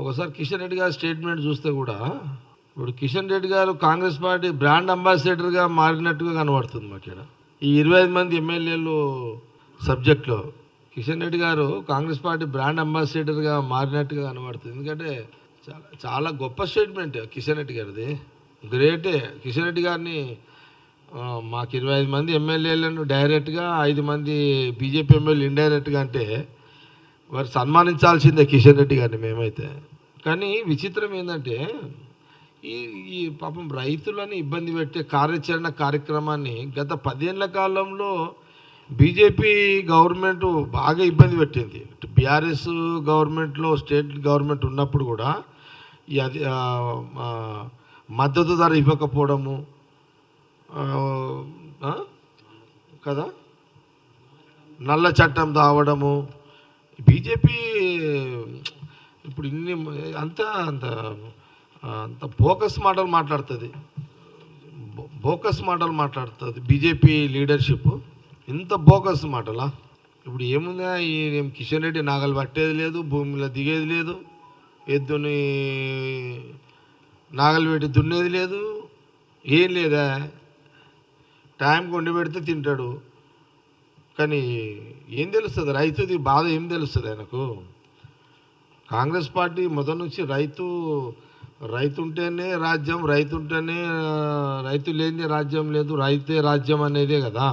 ఒకసారి కిషన్ రెడ్డి గారి స్టేట్మెంట్ చూస్తే కూడా ఇప్పుడు కిషన్ రెడ్డి గారు కాంగ్రెస్ పార్టీ బ్రాండ్ అంబాసిడర్గా మారినట్టుగా కనబడుతుంది మాకు ఇక్కడ. ఈ ఇరవై ఐదు మంది ఎమ్మెల్యేలు సబ్జెక్ట్లో కిషన్ రెడ్డి గారు కాంగ్రెస్ పార్టీ బ్రాండ్ అంబాసిడర్గా మారినట్టుగా కనబడుతుంది. ఎందుకంటే చాలా చాలా గొప్ప స్టేట్మెంట్ కిషన్ రెడ్డి గారిది. గ్రేటే. కిషన్ రెడ్డి గారిని మాకు ఇరవై ఐదు మంది ఎమ్మెల్యేలను డైరెక్ట్గా ఐదు మంది బీజేపీ ఎమ్మెల్యే ఇండైరెక్ట్గా అంటే వారు సన్మానించాల్సిందే కిషన్ రెడ్డి గారిని మేమైతే. కానీ విచిత్రం ఏంటంటే ఈ ఈ పాపం రైతులని ఇబ్బంది పెట్టే కార్యాచరణ కార్యక్రమాన్ని గత పదేళ్ళ కాలంలో బీజేపీ గవర్నమెంట్ బాగా ఇబ్బంది పెట్టింది. బీఆర్ఎస్ గవర్నమెంట్లో స్టేట్ గవర్నమెంట్ ఉన్నప్పుడు కూడా అది మద్దతు ధర ఇవ్వకపోవడము కదా? నల్ల చట్టం తావడము బీజేపీ ఇప్పుడు ఇన్ని అంత అంత అంత బోకస్ మాటలు మాట్లాడుతుంది. బోకస్ మాటలు మాట్లాడుతుంది బీజేపీ లీడర్షిప్. ఇంత బోకస్ మాటలా? ఇప్పుడు ఏముందా ఏం కిషన్ రెడ్డి నాగలు పట్టేది లేదు భూమిలో దిగేది లేదు ఎద్దుని నాగలు పెట్టి దున్నేది లేదు ఏం లేదా? టైం కొండి పెడితే తింటాడు. కానీ ఏం తెలుస్తుంది? రైతుది బాధ ఏం తెలుస్తుంది ఆయనకు? కాంగ్రెస్ పార్టీ మొదటి నుంచి రైతు రైతుంటేనే రాజ్యం రైతు ఉంటేనే రైతు లేని రాజ్యం లేదు రైతే రాజ్యం అనేదే కదా.